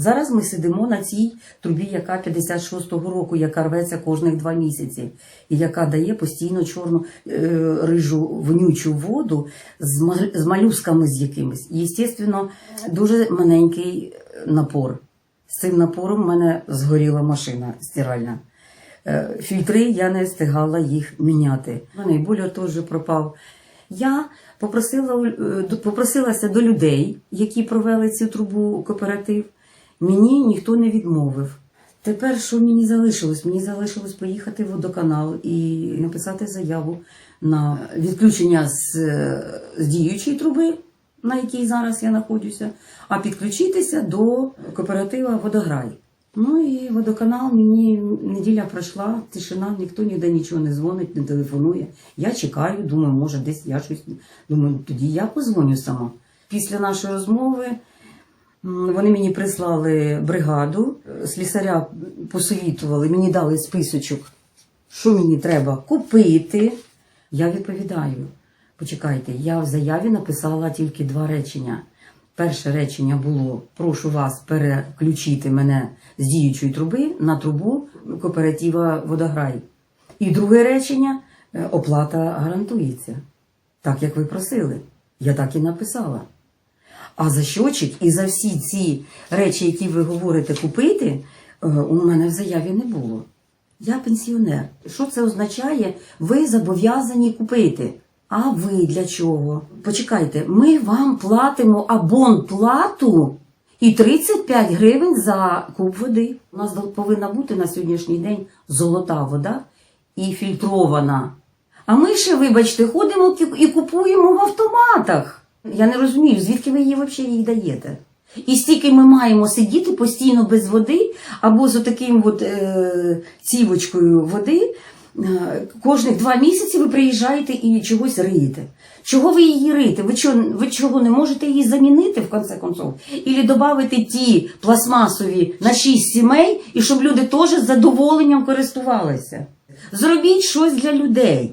Зараз ми сидимо на цій трубі, яка 56-го року, яка рветься кожних два місяці, і яка дає постійно чорну е, рижу вонючу воду з, ма- з малюсками з якимись. Єстественно, дуже маленький напор. З цим напором в мене згоріла машина стиральна. Е, Фільтри я не встигала їх міняти. Мене і боля теж пропав. Я попросила, е, попросилася до людей, які провели цю трубу кооператив. Мені ніхто не відмовив. Тепер що мені залишилось? Мені залишилось поїхати в водоканал і написати заяву на відключення з, з діючої труби, на якій зараз я знаходжуся, а підключитися до кооператива Водограй. Ну і водоканал мені неділя пройшла, тишина, ніхто ніде нічого не дзвонить, не телефонує. Я чекаю, думаю, може, десь я щось. Думаю, тоді я позвоню сама. Після нашої розмови вони мені прислали бригаду, слісаря посовітували, мені дали списочок, що мені треба купити. Я відповідаю. Почекайте, я в заяві написала тільки два речення. Перше речення було: прошу вас переключити мене з діючої труби на трубу кооператива Водограй. І друге речення е, оплата гарантується. Так як ви просили. Я так і написала. А за щочик і за всі ці речі, які ви говорите купити, е, у мене в заяві не було. Я пенсіонер. Що це означає? Ви зобов'язані купити. А ви для чого? Почекайте, ми вам платимо абонплату і 35 гривень за куб води. У нас повинна бути на сьогоднішній день золота вода і фільтрована. А ми ще, вибачте, ходимо і купуємо в автоматах. Я не розумію, звідки ви її взагалі їй даєте. І стільки ми маємо сидіти постійно без води або з таким от, е, цівочкою води. Е, Кожних два місяці ви приїжджаєте і чогось риєте. Чого ви її рите? Ви чого, ви чого не можете її замінити в конце концов? Ілі додати ті пластмасові на шість сімей, і щоб люди теж з задоволенням користувалися. Зробіть щось для людей.